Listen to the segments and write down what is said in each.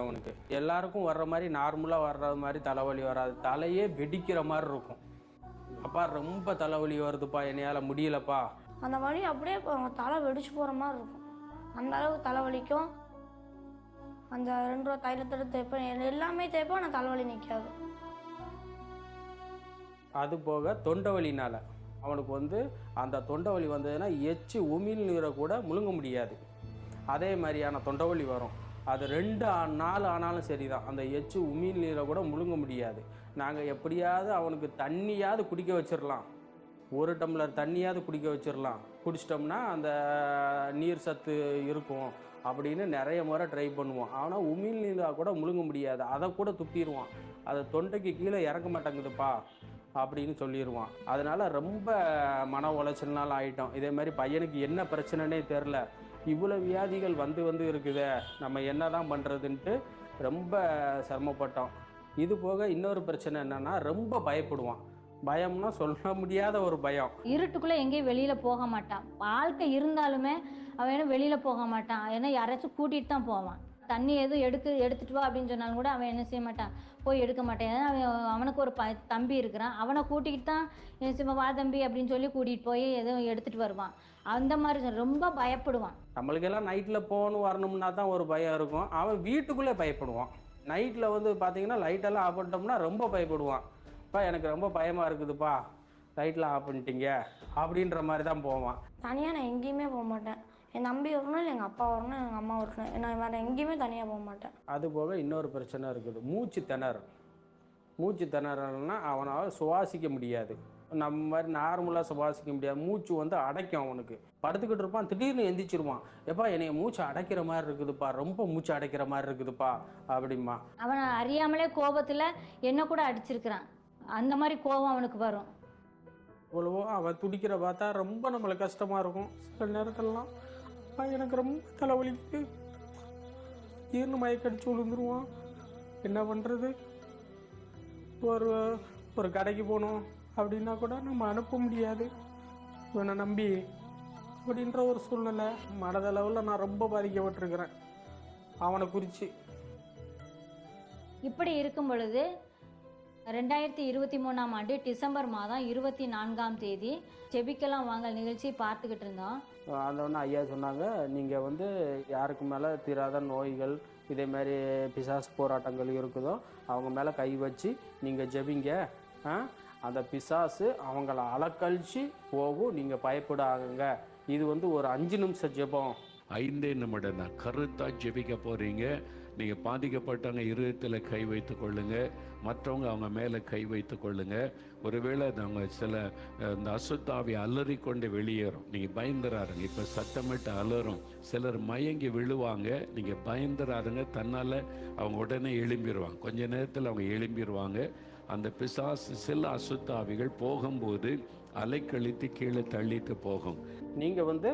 அவனுக்கு. எல்லாருக்கும் வர்ற மாதிரி நார்மலாக வர்ற மாதிரி தலைவலி வராது. தலையே வெடிக்கிற மாதிரி இருக்கும். அப்பா ரொம்ப தலைவலி வருதுப்பா. என்னையால் முடியலப்பா. அந்த வலி அப்படியே தலை வெடிச்சு போகிற மாதிரி இருக்கும். அந்த அளவுக்கு தலைவலிக்கும். அந்த ரெண்டு ரூபா தைலத்தோட தேய்ப்பேன் எல்~ எல்லாமே தேய்ப்பேன் ஆனால் தலைவலி நிற்காது அது போக தொண்டை வலினால அவனுக்கு வந்து அந்த தொண்டை வலி வந்ததுன்னா எச்சு உமிழ் நீரை கூட முழுங்க முடியாது. அதே மாதிரியான தொண்டை வலி வரும். அது ரெண்டு நாள் ஆனாலும் சரிதான். அந்த எச்சு உமிழ் நீரை கூட முழுங்க முடியாது. நாங்கள் எப்படியாவது அவனுக்கு தண்ணியாவது குடிக்க வச்சிடலாம் ஒரு டம்ளர் தண்ணியாவது குடிக்க வச்சிடலாம் குடிச்சிட்டோம்னா அந்த நீர் சத்து இருக்கும் அப்படின்னு நிறைய முறை ட்ரை பண்ணுவோம். ஆனால் உமிழ் நீராக கூட முழுங்க முடியாது. அதை கூட துப்பிடுவான். அதை தொண்டைக்கு கீழே இறங்க மாட்டேங்குதுப்பா அப்படின்னு சொல்லிடுவான். அதனால் ரொம்ப மன உளைச்சல்னால ஆகிட்டோம் இதே மாதிரி பையனுக்கு என்ன பிரச்சனைனே தெரில. இவ்வளோ வியாதிகள் வந்து வந்து இருக்குதே நம்ம என்ன தான் பண்ணுறதுன்ட்டு ரொம்ப சிரமப்பட்டோம். இது போக இன்னொரு பிரச்சனை என்னன்னா ரொம்ப பயப்படுவான். பயம்னா சொல்ல முடியாத ஒரு பயம். இருட்டுக்குள்ளே எங்கேயும் வெளியில் போக மாட்டான். வாழ்க்கை இருந்தாலுமே அவன் வெளியில் போக மாட்டான். ஏன்னா யாராச்சும் கூட்டிகிட்டு தான் போவான். தண்ணி எதுவும் எடுக்க எடுத்துட்டு வா அப்படின்னு சொன்னாலும் கூட அவன் என்ன செய்ய மாட்டான். போய் எடுக்க மாட்டான். ஏன்னா அவன் அவனுக்கு ஒரு ப தம்பி இருக்கிறான். அவனை கூட்டிகிட்டு தான் என்ன செய்வான், வா தம்பி அப்படின்னு சொல்லி கூட்டிகிட்டு போய் எதுவும் எடுத்துகிட்டு வருவான். அந்த மாதிரி ரொம்ப பயப்படுவான். நம்மளுக்கெல்லாம் நைட்டில் போகணும் வரணும்னா தான் ஒரு பயம் இருக்கும். அவன் வீட்டுக்குள்ளே பயப்படுவான். நைட்டில் வந்து பார்த்தீங்கன்னா லைட்டெல்லாம் ஆஃப் பண்ணிட்டோம்னா ரொம்ப பயப்படுவான். அப்பா எனக்கு ரொம்ப பயமாக இருக்குதுப்பா. லைட்லாம் ஆஃப் பண்ணிட்டீங்க. அப்படின்ற மாதிரி தான் போவான். தனியாக நான் எங்கேயுமே போக மாட்டேன். என் தம்பி வரணும் இல்லை எங்கள் அப்பா வரணும் எங்கள் அம்மா வரணும். நான் வேறு எங்கேயுமே தனியாக போக மாட்டேன். அது போக இன்னொரு பிரச்சனை இருக்குது. மூச்சு திணறும் மூச்சு திணறல்னா அவனால் சுவாசிக்க முடியாது. நம்ம மாதிரி நார்மலாக சுவாசிக்க முடியாது. மூச்சு வந்து அடைக்கும் அவனுக்கு. படுத்துக்கிட்டு இருப்பான் திடீர்னு எந்திரிச்சிருவான். எப்பா என்னைய மூச்சு அடைக்கிற மாதிரி இருக்குதுப்பா. ரொம்ப மூச்சு அடைக்கிற மாதிரி இருக்குதுப்பா அப்படிமா அவனை அறியாமலே கோபத்தில் என்ன கூட அடிச்சிருக்கிறான். அந்த மாதிரி கோபம் அவனுக்கு வரும். இவ்வளவோ அவன் துடிக்கிற பார்த்தா ரொம்ப நம்மளுக்கு கஷ்டமாக இருக்கும். சில நேரத்துலலாம் அப்பா எனக்கு ரொம்ப தலைவலிக்கு ஈர்னு மயக்கடிச்சு விழுந்துருவான். என்ன பண்ணுறது ஒரு ஒரு கடைக்கு போகணும் அப்படின்னா கூட நம்ம அனுப்ப முடியாது. இவனை நம்பி அப்படின்ற ஒரு சூழ்நிலை மனதளவில் நான் ரொம்ப பாதிக்கப்பட்டிருக்கிறேன். அவனை குறித்து இப்படி இருக்கும் பொழுது ரெண்டாயிரத்தி இருபத்தி மூணாம் ஆண்டு டிசம்பர் மாதம் இருபத்தி நான்காம் தேதி செபிக்கலாம் வாங்கல் நிகழ்ச்சி பார்த்துக்கிட்டு இருந்தோம். அந்த ஒன்று ஐயா சொன்னாங்க நீங்கள் வந்து யாருக்கு மேலே தீராத நோய்கள் இதே மாதிரி பிசாசு போராட்டங்கள் இருக்குதோ அவங்க மேலே கை வச்சு நீங்கள் ஜெபிங்க? அந்த பிசாசு அவங்கள அலக்கழிச்சு போகும் நீங்கள் பயப்படாதுங்க இது வந்து ஒரு அஞ்சு நிமிஷம் ஜெபம். ஐந்தே நிமிடம் தான் கருத்தா ஜெபிக்க போறீங்க. நீங்கள் பாதிக்கப்பட்டவங்க இருதயத்தில் கை வைத்து கொள்ளுங்க. மற்றவங்க அவங்க மேலே கை வைத்து கொள்ளுங்க. ஒருவேளை அவங்க சில இந்த அசுத்தாவை அலறி கொண்டு வெளியேறும். நீங்கள் பயந்துறாருங்க. இப்போ சத்தமிட்டு அலறும். சிலர் மயங்கி விழுவாங்க. நீங்கள் பயந்துறாருங்க. தன்னால் அவங்க உடனே எழும்பிடுவாங்க கொஞ்ச நேரத்தில் அவங்க எழும்பிடுவாங்க அந்த பிசாசு சில அசுத்தாவிகள் போகும்போது அலைக்கழித்து கீழே தள்ளிட்டு போகும். நீங்கள் வந்து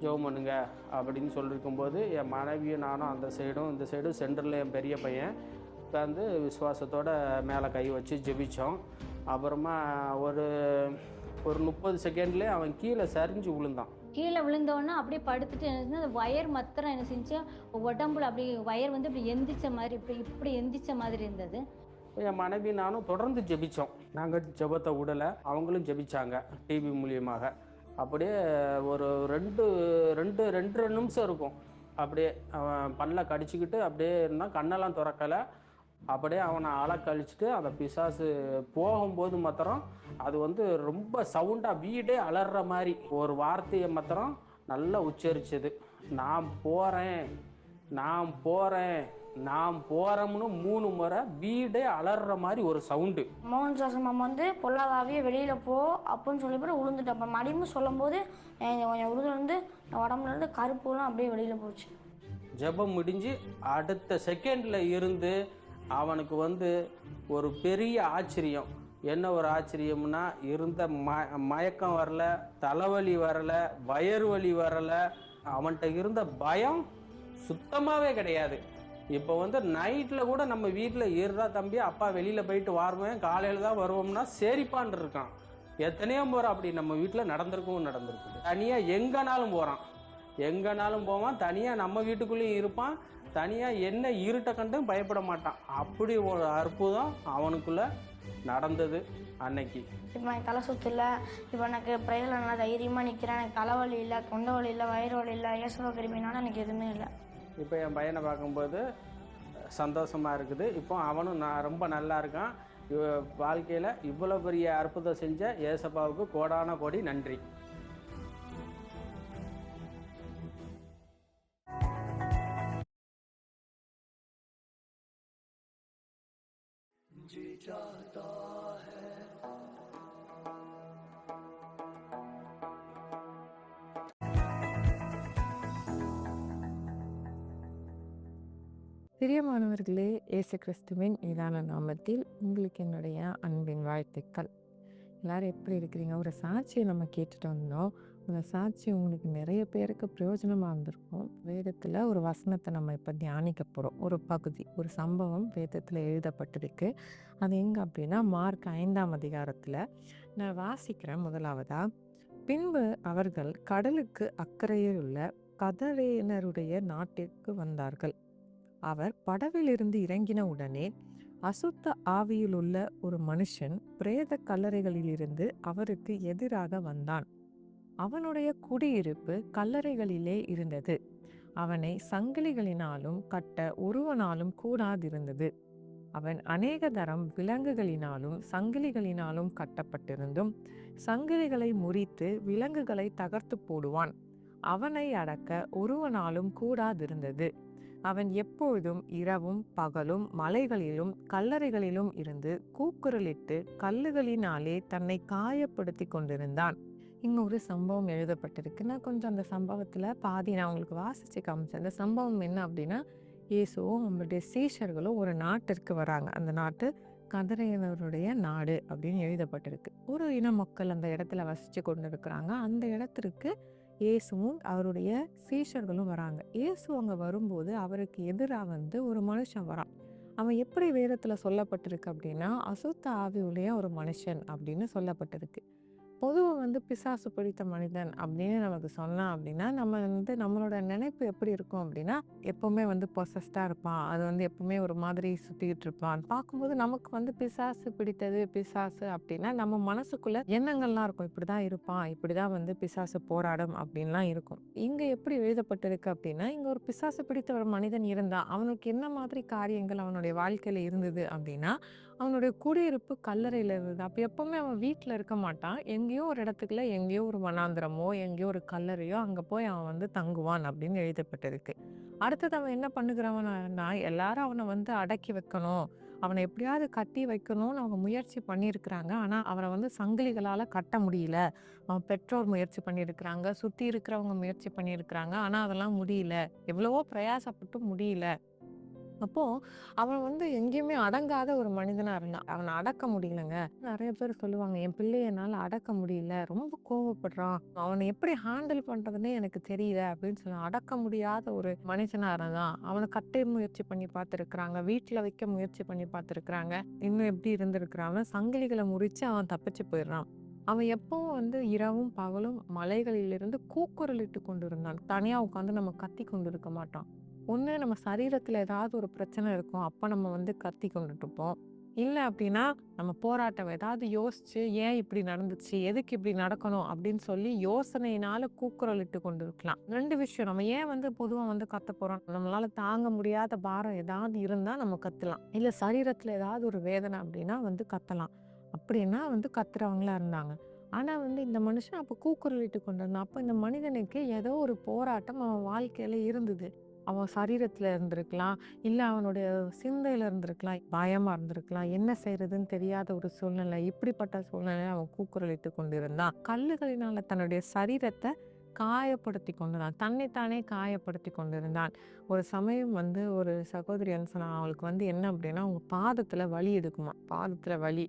ஜெபம் பண்ணுங்க அப்படின்னு சொல்லியிருக்கும்போது என் மனைவியும் நானும் அந்த சைடும் இந்த சைடும் சென்டரில் என் பெரிய பையன் உட்காந்து விசுவாசத்தோட மேலே கை வச்சு ஜெபிச்சோம். அப்புறமா ஒரு ஒரு முப்பது செகண்ட்லேயே அவன் கீழே சரிஞ்சு விழுந்தான். கீழே விழுந்தோடனே அப்படியே படுத்துட்டு என்ன அந்த வயர் மாத்திரம் என்ன செஞ்சு உடம்புல அப்படி வயர் வந்து இப்படி எந்திரிச்ச மாதிரி இப்படி இப்படி எந்திரிச்ச மாதிரி இருந்தது. என் மனைவி நானும் தொடர்ந்து ஜெபிச்சோம். நாங்கள் ஜெபத்தை விடலை அவங்களும் ஜெபிச்சாங்க டிவி மூலியமாக. அப்படியே ஒரு ரெண்டு ரெண்டு ரெண்டு நிமிஷம் இருக்கும். அப்படியே அவன் பல்ல கடிச்சிக்கிட்டு அப்படியே இருந்தான் கண்ணெல்லாம் திறக்கலை. அப்படியே அவனை அலை கழிச்சிட்டு அந்த பிசாசு போகும்போது மாத்திரம் அது வந்து ரொம்ப சவுண்டாக வீடே அலற மாதிரி ஒரு வார்த்தையை மாத்திரம் நல்லா உச்சரிச்சது. நான் போகிறேன் நான் போகிறேன் நான் போகிறோம்னு மூணு முறை வீடே அலற மாதிரி ஒரு சவுண்டு. மோகன் சாசன் மாமா வந்து பொல்லாதாவே வெளியில் போ அப்படின்னு சொல்லி போய் விழுந்துட்டேன் அப்போ மடியும் சொல்லும்போது என் கொஞ்சம் உருதுலேருந்து என் உடம்புல இருந்து கருப்புலாம் அப்படியே வெளியில் போச்சு. ஜெபம் முடிஞ்சு அடுத்த செகண்டில் இருந்து அவனுக்கு வந்து ஒரு பெரிய ஆச்சரியம். என்ன ஒரு ஆச்சரியம்னா இருந்த ம மயக்கம் வரல தலைவலி வரல வயறு வலி வரல அவன்கிட்ட இருந்த பயம் சுத்தமாகவே கிடையாது. இப்போ வந்து நைட்டில் கூட நம்ம வீட்டில் ஏறுறா தம்பி அப்பா வெளியில் போயிட்டு வருவேன் காலையில் தான் வருவோம்னா சரிப்பான் இருக்கான். எத்தனையோ முறை அப்படி நம்ம வீட்டில் நடந்திருக்கவும் நடந்திருக்குது. தனியாக எங்கேனாலும் போகிறான் எங்கேனாலும் போவான் தனியாக நம்ம வீட்டுக்குள்ளேயும் இருப்பான் தனியாக என்ன இருட்டை கண்டும் பயப்பட மாட்டான். அப்படி ஒரு அற்புதம் அவனுக்குள்ளே நடந்தது அன்னைக்கு. இப்போ எனக்கு தலை சுத்து இப்போ எனக்கு ப்ரேயரில் நல்லா தைரியமாக நிற்கிறேன் எனக்கு தலைவலி இல்லை தொண்டை வலி இல்லை வயிறு வலி இல்லை ஏசுவ கிருமினால எனக்கு எதுவுமே இல்லை. இப்போ என் பையனை பார்க்கும்போது சந்தோஷமாக இருக்குது. இப்போ அவனும் நான் ரொம்ப நல்லா இருக்கான். வாழ்க்கையில் இவ்வளோ பெரிய அற்புதம் செஞ்ச ஏசப்பாவுக்கு கோடான கோடி நன்றி. பிரியமானவர்களே இயேசு கிறிஸ்துவின் இதான நாமத்தில் உங்களுக்கு என்னுடைய அன்பின் வாழ்த்துக்கள். எல்லாரும் எப்படி இருக்கிறீங்க? ஒரு சாட்சியை நம்ம கேட்டுட்டு வந்தோம். அந்த சாட்சி உங்களுக்கு நிறைய பேருக்கு பிரயோஜனமாக இருந்திருக்கும். வேதத்தில் ஒரு வசனத்தை நம்ம இப்போ தியானிக்க போகிறோம் ஒரு பகுதி ஒரு சம்பவம் வேதத்தில் எழுதப்பட்டிருக்கு. அது எங்கே அப்படின்னா மார்க் ஐந்தாம் அதிகாரத்தில். நான் வாசிக்கிறேன் முதலாவதா. பின்பு அவர்கள் கடலுக்கு அக்கறையில் உள்ள கதரேனருடைய நாட்டிற்கு வந்தார்கள். அவர் படவிலிருந்து இறங்கின உடனே அசுத்த ஆவியிலுள்ள ஒரு மனுஷன் பிரேத கல்லறைகளிலிருந்து அவருக்கு எதிராக வந்தான். அவனுடைய குடியிருப்பு கல்லறைகளிலே இருந்தது. அவனை சங்கிலிகளினாலும் கட்ட ஒருவனாலும் கூடாதிருந்தது. அவன் அநேக தரம் விலங்குகளினாலும் சங்கிலிகளினாலும் கட்டப்பட்டிருந்தும் சங்கிலிகளை முறித்து விலங்குகளை தகர்த்து போடுவான். அவனை அடக்க ஒருவனாலும் கூடாதிருந்தது. அவன் எப்பொழுதும் இரவும் பகலும் மலைகளிலும் கல்லறைகளிலும் இருந்து கூக்குரலிட்டு கல்லுகளினாலே தன்னை காயப்படுத்தி கொண்டிருந்தான். இன்னொரு ஒரு சம்பவம் எழுதப்பட்டிருக்கு. நான் கொஞ்சம் அந்த சம்பவத்தில் பாதி நான் உங்களுக்கு வாசித்து காமிச்சேன். அந்த சம்பவம் என்ன அப்படின்னா இயேசுவும் அவங்களுடைய சீஷர்களும் ஒரு நாட்டிற்கு வராங்க. அந்த நாட்டு கதிரையினருடைய நாடு அப்படின்னு எழுதப்பட்டிருக்கு. ஒரு இன மக்கள் அந்த இடத்துல வசித்து கொண்டு இருக்கிறாங்க அந்த இடத்திற்கு இயேசுவும் அவருடைய சீஷர்களும் வராங்க. இயேசு அங்கே வரும்போது அவருக்கு எதிராக வந்து ஒரு மனுஷன் வரான். அவன் எப்படி வேதத்தில் சொல்லப்பட்டிருக்கு அப்படின்னா அசுத்த ஆவி ஒரு மனுஷன் அப்படின்னு சொல்லப்பட்டிருக்கு. பொதுவாக வந்து பிசாசு பிடித்த மனிதன் அப்படின்னு நமக்கு சொன்னான் அப்படின்னா நம்ம வந்து நம்மளோட நினைப்பு எப்படி இருக்கும் அப்படின்னா எப்பவுமே வந்து பொசஸ்டாக இருப்பான். அது வந்து எப்பவுமே ஒரு மாதிரி சுற்றிக்கிட்டு இருப்பான். பார்க்கும்போது நமக்கு வந்து பிசாசு பிடித்தது பிசாசு அப்படின்னா நம்ம மனசுக்குள்ள எண்ணங்கள்லாம் இருக்கும். இப்படி தான் இருப்பான் இப்படி தான் வந்து பிசாசு போராடும் அப்படின்லாம் இருக்கும். இங்கே எப்படி எழுதப்பட்டிருக்கு அப்படின்னா இங்கே ஒரு பிசாசு பிடித்த ஒரு மனிதன் இருந்தான். அவனுக்கு என்ன மாதிரி காரியங்கள் அவனுடைய வாழ்க்கையில் இருந்தது அப்படின்னா அவனுடைய குடியிருப்பு கல்லறையில் இருந்தது. அப்போ எப்போவுமே அவன் வீட்டில் இருக்க மாட்டான். எங்கேயோ ஒரு இடத்துக்குள்ள எங்கேயோ ஒரு வனாந்திரமோ எங்கேயோ ஒரு கல்லறையோ அங்கே போய் அவன் வந்து தங்குவான் அப்படின்னு எழுதப்பட்டிருக்கு. அடுத்தது அவன் என்ன பண்ணுகிறவனா எல்லாரும் அவனை வந்து அடக்கி வைக்கணும். அவனை எப்படியாவது கட்டி வைக்கணும்னு அவங்க முயற்சி பண்ணியிருக்கிறாங்க. ஆனால் அவனை வந்து சங்கிலிகளால் கட்ட முடியல. அவன் பெற்றோர் முயற்சி பண்ணியிருக்கிறாங்க. சுற்றி இருக்கிறவங்க முயற்சி பண்ணியிருக்கிறாங்க. ஆனால் அதெல்லாம் முடியல. எவ்வளவோ பிரயாசப்பட்டு முடியல. அப்போது அவன் வந்து எங்கேயுமே அடங்காத ஒரு மனிதனாக இருந்தான். அவனை அடக்க முடியலங்க. நிறைய பேர் சொல்லுவாங்க என் பிள்ளைய என்னால் அடக்க முடியல. ரொம்ப கோவப்படுறான். அவனை எப்படி ஹேண்டில் பண்ணுறதுன்னே எனக்கு தெரியல. அப்படின்னு சொல்லி அடக்க முடியாத ஒரு மனுஷனாக இருந்தான். அவனை கட்டை முயற்சி பண்ணி பார்த்துருக்குறாங்க. வீட்டில் வைக்க முயற்சி பண்ணி பார்த்துருக்குறாங்க. இன்னும் எப்படி இருந்திருக்கிறான் சங்கிலிகளை முறித்து அவன் தப்பிச்சு போயிடுறான். அவன் எப்பவும் வந்து இரவும் பகலும் மலைகளிலிருந்து கூக்குரலிட்டு கொண்டு இருந்தான் தனியாக உட்காந்து நம்ம கத்தி கொண்டு இருக்க மாட்டான். ஒன்று நம்ம சரீரத்தில் ஏதாவது ஒரு பிரச்சனை இருக்கும் அப்போ நம்ம வந்து கத்தி கொண்டுட்டு இருப்போம் இல்லை அப்படின்னா நம்ம போராட்டம் ஏதாவது யோசிச்சு ஏன் இப்படி நடந்துச்சு? எதுக்கு இப்படி நடக்கணும்? அப்படின்னு சொல்லி யோசனையினால கூக்குரலிட்டு கொண்டு இருக்கலாம் ரெண்டு விஷயம் நம்ம ஏன் வந்து பொதுவாக வந்து கத்த போறோம்? நம்மளால தாங்க முடியாத பாரம் ஏதாவது இருந்தால் நம்ம கத்தலாம். இல்லை சரீரத்தில் ஏதாவது ஒரு வேதனை அப்படின்னா வந்து கத்தலாம். அப்படின்னா வந்து கத்துறவங்களா இருந்தாங்க. ஆனால் வந்து இந்த மனுஷன் அப்போ கூக்குரலிட்டு கொண்டு இருந்தான் அப்போ இந்த மனிதனுக்கு ஏதோ ஒரு போராட்டம் அவன் வாழ்க்கையில இருந்தது. அவன் சரீரத்தில் இருந்திருக்கலாம். இல்லை அவனுடைய சிந்தையில் இருந்திருக்கலாம். பயமாக இருந்திருக்கலாம். என்ன செய்யறதுன்னு தெரியாத ஒரு சூழ்நிலை இப்படிப்பட்ட சூழ்நிலையை அவன் கூக்குரலிட்டு கொண்டிருந்தான். கல்லுகளினால தன்னுடைய சரீரத்தை காயப்படுத்தி கொண்டிருந்தான். தன்னைத்தானே காயப்படுத்தி கொண்டிருந்தான். ஒரு சமயம் வந்து ஒரு சகோதரி சொன்னான் அவளுக்கு வந்து என்ன அப்படின்னா அவங்க பாதத்தில் வலி எடுக்குமா? பாதத்தில் வலி.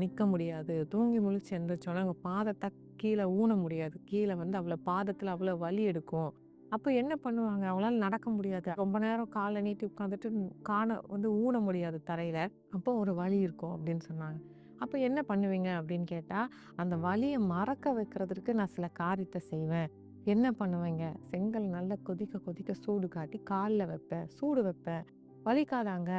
நிற்க முடியாது. தூங்கி முழிச்சு எந்திரிச்சோன்னா அவங்க பாதத்தை கீழே ஊன முடியாது. கீழே வந்து அவ்வளோ பாதத்தில் அவ்வளோ வலி எடுக்கும். அப்போ என்ன பண்ணுவாங்க? அவங்களால நடக்க முடியாது. ரொம்ப நேரம் காலை நீட்டி உட்காந்துட்டு காண வந்து ஊன முடியாது தரையில. அப்போ ஒரு வலி இருக்கும் அப்படின்னு சொன்னாங்க. அப்போ என்ன பண்ணுவீங்க அப்படின்னு கேட்டா அந்த வலியை மறக்க வைக்கிறதுக்கு நான் சில காரியத்தை செய்வேன். என்ன பண்ணுவீங்க? செங்கல் நல்லா கொதிக்க கொதிக்க சூடு காட்டி காலில் வைப்பேன். சூடு வைப்பேன். வலிக்காதாங்க?